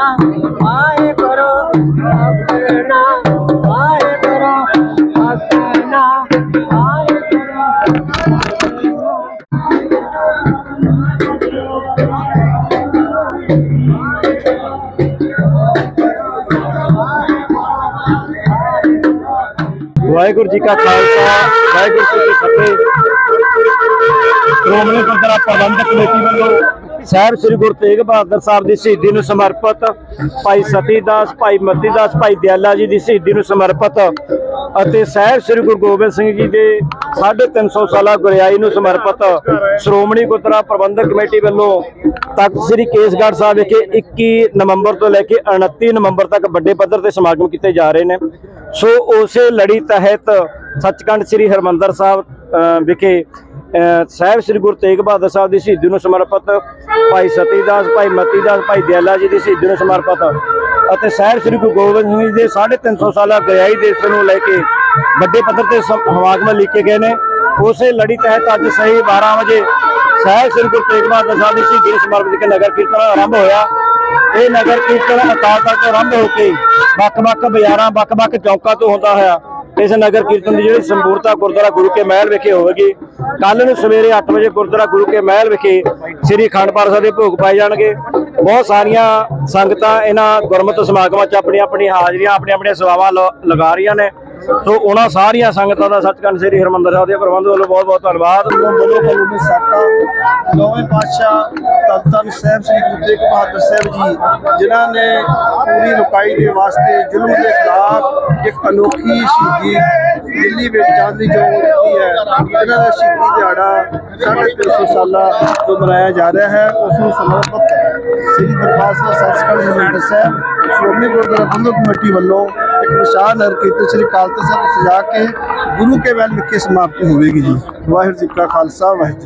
ਆਏ ਕਰੋ, ਆਪਣਾ ਆਏ ਕਰੋ, ਆਪਣਾ ਆਏ ਵਾਹਿਗੁਰੂ ਜੀ ਕਾ ਖਾਲਸਾ, ਵਾਹਿਗੁਰੂ ਜੀ ਕੀ ਫਤਿਹ। ਸ਼੍ਰੋਮਣੀ ਗੁਰਦੁਆਰਾ ਪ੍ਰਬੰਧਕ ਕਮੇਟੀ ਵੱਲੋਂ ਸਾਹਿਬ ਸ੍ਰੀ ਗੁਰੂ ਤੇਗ ਬਹਾਦਰ ਸਾਹਿਬ ਦੀ ਸ਼ਹੀਦੀ ਨੂੰ ਸਮਰਪਿਤ ਭਾਈ ਸਤੀ ਦਾਸ, ਭਾਈ ਮਤੀ ਦਾਸ, ਭਾਈ ਦਿਆਲਾ ਜੀ ਦੀ ਸ਼ਹੀਦੀ ਨੂੰ ਸਮਰਪਿਤ ਅਤੇ ਸਾਹਿਬ ਸ੍ਰੀ ਗੁਰੂ ਗੋਬਿੰਦ ਸਿੰਘ ਜੀ ਦੇ 350 ਸਾਲਾ ਗੁਰਿਆਈ ਨੂੰ ਸਮਰਪਿਤ ਸ਼੍ਰੋਮਣੀ ਗੁਰਦੁਆਰਾ ਪ੍ਰਬੰਧਕ ਕਮੇਟੀ ਵੱਲੋਂ ਤਖਤ ਸ੍ਰੀ ਕੇਸਗੜ੍ਹ ਸਾਹਿਬ ਵਿਖੇ 21 ਨਵੰਬਰ ਤੋਂ ਲੈ ਕੇ 29 ਨਵੰਬਰ ਤੱਕ ਵੱਡੇ ਪੱਧਰ ਤੇ ਸਮਾਗਮ ਕੀਤੇ ਜਾ ਰਹੇ ਨੇ। ਸੋ ਉਸੇ ਲੜੀ ਤਹਿਤ ਸੱਚਖੰਡ ਸ੍ਰੀ ਹਰਮੰਦਰ ਸਾਹਿਬ ਵਿਖੇ ਸਾਹਿਬ ਸ੍ਰੀ ਗੁਰੂ ਤੇਗ ਬਹਾਦਰ ਸਾਹਿਬ ਦੀ ਸ਼ਹੀਦੀ ਨੂੰ ਸਮਰਪਿਤ ਭਾਈ ਸਤੀਦਾਸ, ਭਾਈ ਮਤੀਦਾਸ, ਭਾਈ ਦਿਆਲਾ ਜੀ ਦੀ ਸ਼ਹੀਦੀ ਨੂੰ ਸਮਰਪਿਤ। ਅਤੇ ਸਾਹਿਬ ਸ੍ਰੀ ਗੁਰੂ ਗੋਬਿੰਦ ਸਿੰਘ ਜੀ ਦੇ 350 ਸਾਲਾ ਗ੍ਰਿਆਈ ਦਿਵਸ ਨੂੰ ਲੈ ਕੇ ਵੱਡੇ ਪੱਧਰ ਤੇ ਸਮ- ਲਿਖੇ ਗਏ ਨੇ। ਉਸੇ ਲੜੀ ਤਹਿਤ ਅੱਜ ਸਹੀ 12 ਵਜੇ ਸਾਹਿਬ ਸ੍ਰੀ ਗੁਰੂ ਤੇਗ ਬਹਾਦਰ ਸਾਹਿਬ ਦੀ ਸ਼ਹੀਦੀ ਨੂੰ ਸਮਰਪਿਤ ਕੇ ਨਗਰ ਕੀਰਤਨ ਆਰੰਭ ਹੋਇਆ। ਇਹ ਨਗਰ ਕੀਰਤਨ ਅਕਾਲ ਤਖਤ ਤੋਂ ਆਰੰਭ ਹੋ ਕੇ ਵੱਖ-ਵੱਖ ਬਾਜ਼ਾਰਾਂ, ਵੱਖ-ਵੱਖ ਚੌਕਾਂ ਤੋਂ ਹੁੰਦਾ ਹੋਇਆ। ਇਸ ਨਗਰ ਕੀਰਤਨ ਦੀ ਜਿਹੜੀ ਸੰਪੂਰਤਾ ਗੁਰਦੁਆਰਾ ਗੁਰੂ ਕੇ ਮਹਿਲ ਵਿਖੇ ਹੋਵੇਗੀ। ਕੱਲ ਨੂੰ ਸਵੇਰੇ 8 ਵਜੇ ਗੁਰਦੁਆਰਾ ਗੁਰੂ ਕੇ ਮਹਿਲ ਵਿਖੇ ਸ੍ਰੀ ਅਖੰਡ ਪਾਠ ਸਾਹਿਬ ਦੇ ਭੋਗ ਪਾਏ ਜਾਣਗੇ। ਬਹੁਤ ਸਾਰੀਆਂ ਸੰਗਤਾਂ ਇਹਨਾਂ ਗੁਰਮਤਿ ਸਮਾਗਮਾਂ 'ਚ ਆਪਣੀ ਆਪਣੀ ਹਾਜ਼ਰੀਆਂ ਆਪਣੀਆਂ ਆਪਣੀਆਂ ਸੇਵਾਵਾਂ ਲਗਾ ਰਹੀਆਂ ਨੇ। ਸੋ ਉਹਨਾਂ ਸਾਰੀਆਂ ਸੰਗਤਾਂ ਦਾ ਸੱਚਖੰਡ ਸ੍ਰੀ ਹਰਿਮੰਦਰ ਸਾਹਿਬ ਦੇ ਪ੍ਰਬੰਧ ਵੱਲੋਂ ਬਹੁਤ ਬਹੁਤ ਧੰਨਵਾਦ। ਬੋਲੋ ਬੋਲੋ ਦੇ ਸਾਕਾ, ਨੌਵੇਂ ਪਾਤਸ਼ਾਹ ਧੰਨ ਧੰਨ ਸਾਹਿਬ ਸ੍ਰੀ ਗੁਰੂ ਤੇਗ ਬਹਾਦਰ ਸਾਹਿਬ ਜੀ, ਜਿਨ੍ਹਾਂ ਨੇ ਪੂਰੀ ਲੋਕਾਈ ਦੇ ਵਾਸਤੇ ਜ਼ੁਲਮ ਦੇ ਖਿਲਾਫ ਇੱਕ ਅਨੋਖੀ ਸ਼ਹੀਦੀ ਦਿੱਲੀ ਵਿੱਚ ਚਾਂਦਨੀ ਚੌਕ ਕੀਤੀ ਹੈ। ਇਹਨਾਂ ਦਾ ਸ਼ਹੀਦੀ ਦਿਹਾੜਾ 350 ਸਾਲਾ ਤੋਂ ਮਨਾਇਆ ਜਾ ਰਿਹਾ ਹੈ। ਉਸ ਨੂੰ ਸਮਰਪਿਤ ਸ੍ਰੀ ਦਰਬਾਰ ਸਾਹਿਬ ਸੱਚਖੰਡ ਹਰਿਮੰਦਰ ਸਾਹਿਬ ਸ਼੍ਰੋਮਣੀ ਗੁਰਦੁਆਰਾ ਪ੍ਰਬੰਧਕ ਕਮੇਟੀ ਵੱਲੋਂ ਇੱਕ ਵਿਸ਼ਾਲ ਨਗਰ ਕੀਰਤਨ ਸ੍ਰੀ ਅਕਾਲ ਤਖਤ ਸਾਹਿਬ ਸਜਾ ਕੇ ਗੁਰੂ ਕੇ ਮਹਿਲ ਵਿਖੇ ਸਮਾਪਤੀ ਹੋਵੇਗੀ ਜੀ ਵਾਹਿਗੁਰੂ ਜੀ ਕਾ ਖਾਲਸਾ ਵਾਹਿਗੁਰੂ ਜੀ ਕੀ